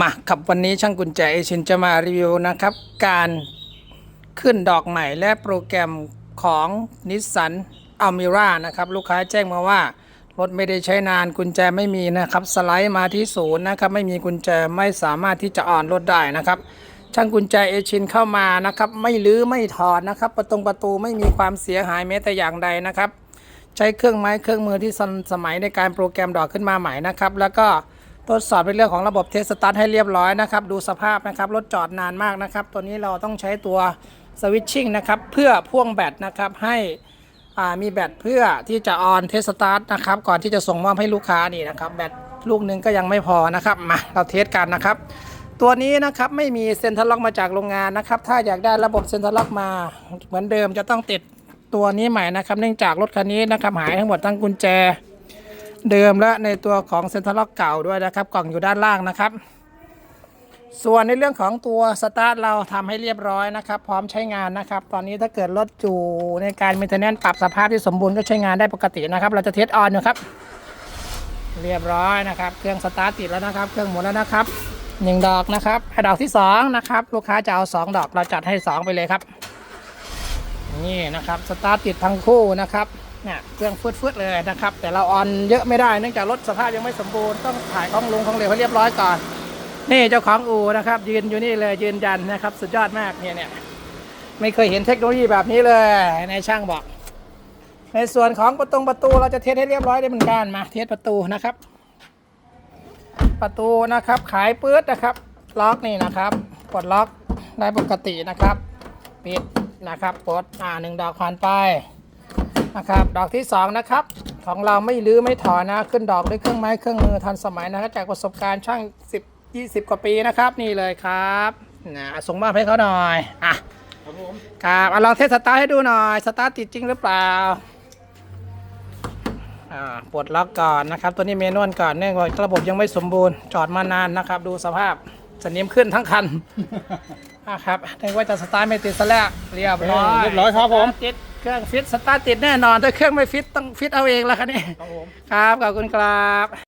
มาครับวันนี้ช่างกุญแจเอชินจะมารีวิวนะครับ การขึ้นดอกใหม่และโปรแกรมของนิสสันอัลมิรานะครับ ลูกค้าแจ้งมาว่า รถไม่ได้ใช้นานกุญแจไม่มีนะครับ สไลด์มาที่ศูนย์นะครับ ไม่มีกุญแจไม่สามารถที่จะอ่อนรถได้นะครับ ช่างกุญแจเอชินเข้ามานะครับ ไม่ลื้อไม่ถอดนะครับ ประตงประตูไม่มีความเสียหายแม้แต่อย่างใดนะครับ ใช้เครื่องไม้เครื่องมือที่ทันสมัยในการโปรแกรมดอกขึ้นมาใหม่นะครับ แล้วก็ ทดสอบในเรื่องของระบบเทสสตาร์ทให้เรียบร้อยนะครับดูสภาพนะครับรถจอดนานมากนะครับ ตัวนี้เราต้องใช้ตัวสวิตชิ่งนะครับเพื่อพ่วงแบตนะครับให้มีแบตเพื่อที่จะออนเทสสตาร์ทนะครับก่อนที่จะส่งมอบให้ลูกค้านี่นะครับแบตลูกหนึงก็ยังไม่พอนะครับมาเราเทสกันนะครับ ตัวนี้นะครับไม่มีเซ็นทรัลล็อกมาจากโรงงานนะครับ ถ้าอยากได้ระบบเซ็นทรัลล็อกมาเหมือนเดิมจะต้องติดตัวนี้ใหม่นะครับ เนื่องจากรถคันนี้นะครับหายทั้งหมดทั้งกุญแจ เดิมและในตัวของเซ็นทรัลล็อกเก่าด้วยนะครับ กล่องอยู่ด้านล่างนะครับ ส่วนในเรื่องของตัวสตาร์ทเราทำให้เรียบร้อยนะครับ พร้อมใช้งานนะครับ ตอนนี้ถ้าเกิดรถอยู่ในการมีเทนแนนปรับสภาพที่สมบูรณ์ก็ใช้งานได้ปกตินะครับ เราจะเทสออนอยู่ครับ เรียบร้อยนะครับ เครื่องสตาร์ทติดแล้วนะครับ เครื่องหมุนแล้วนะครับหนึ่งดอกนะครับให้ดอกที่สองนะครับ ลูกค้าจะเอาสองดอกเราจัดให้สองไปเลยครับ นี่นะครับสตาร์ทติดทั้งคู่นะครับ เนี่ยเครื่องฟืดๆเลยนะครับ แต่เราออนเยอะไม่ได้เนื่องจากรถสภาพยังไม่สมบูรณ์ต้องถ่ายของลงของเหลวให้เรียบร้อยก่อน นี่เจ้าของอู่นะครับ ยืนอยู่นี่เลยยืนยันนะครับ สุดยอดมากเนี่ยเนี่ยไม่เคยเห็นเทคโนโลยีแบบนี้เลยในช่างบอก ในส่วนของประตูประตูเราจะเทสให้เรียบร้อยได้เหมือนกันมา เทสประตูนะครับ ประตูนะครับ ขายปื๊ดนะครับ ล็อกนี่นะครับปลดล็อกได้ปกตินะครับ ปิดนะครับปลดอ่าหนึ่งดอกผ่านไป นะครับ ดอกที่สองนะครับของเราไม่ลื้อไม่ถอนนะ ขึ้นดอกด้วยเครื่องไม้เครื่องมือทันสมัยนะครับจากประสบการณ์ช่าง10 20 กว่าปีนะครับ นี่เลยครับนะส่งมอบให้เขาหน่อยอะครับผมครับเอาลองเทสสตาร์ทให้ดูหน่อยสตาร์ทติดจริงหรือเปล่าอ่าปลดล็อกก่อนนะครับ ตัวนี้เมนวลก่อนเนื่องจากระบบยังไม่สมบูรณ์จอดมานานนะครับ ดูสภาพสนิมขึ้นทั้งคันอะครับนึกว่าจะสตาร์ทไม่ติดซะแล้วเรียบร้อยเรียบร้อยครับผมสตาติด เครื่องฟิตสตาร์ทติดแน่นอน ถ้าเครื่องไม่ฟิตต้องฟิตเอาเองแล้วคันนี้ครับผมครับขอบคุณครับ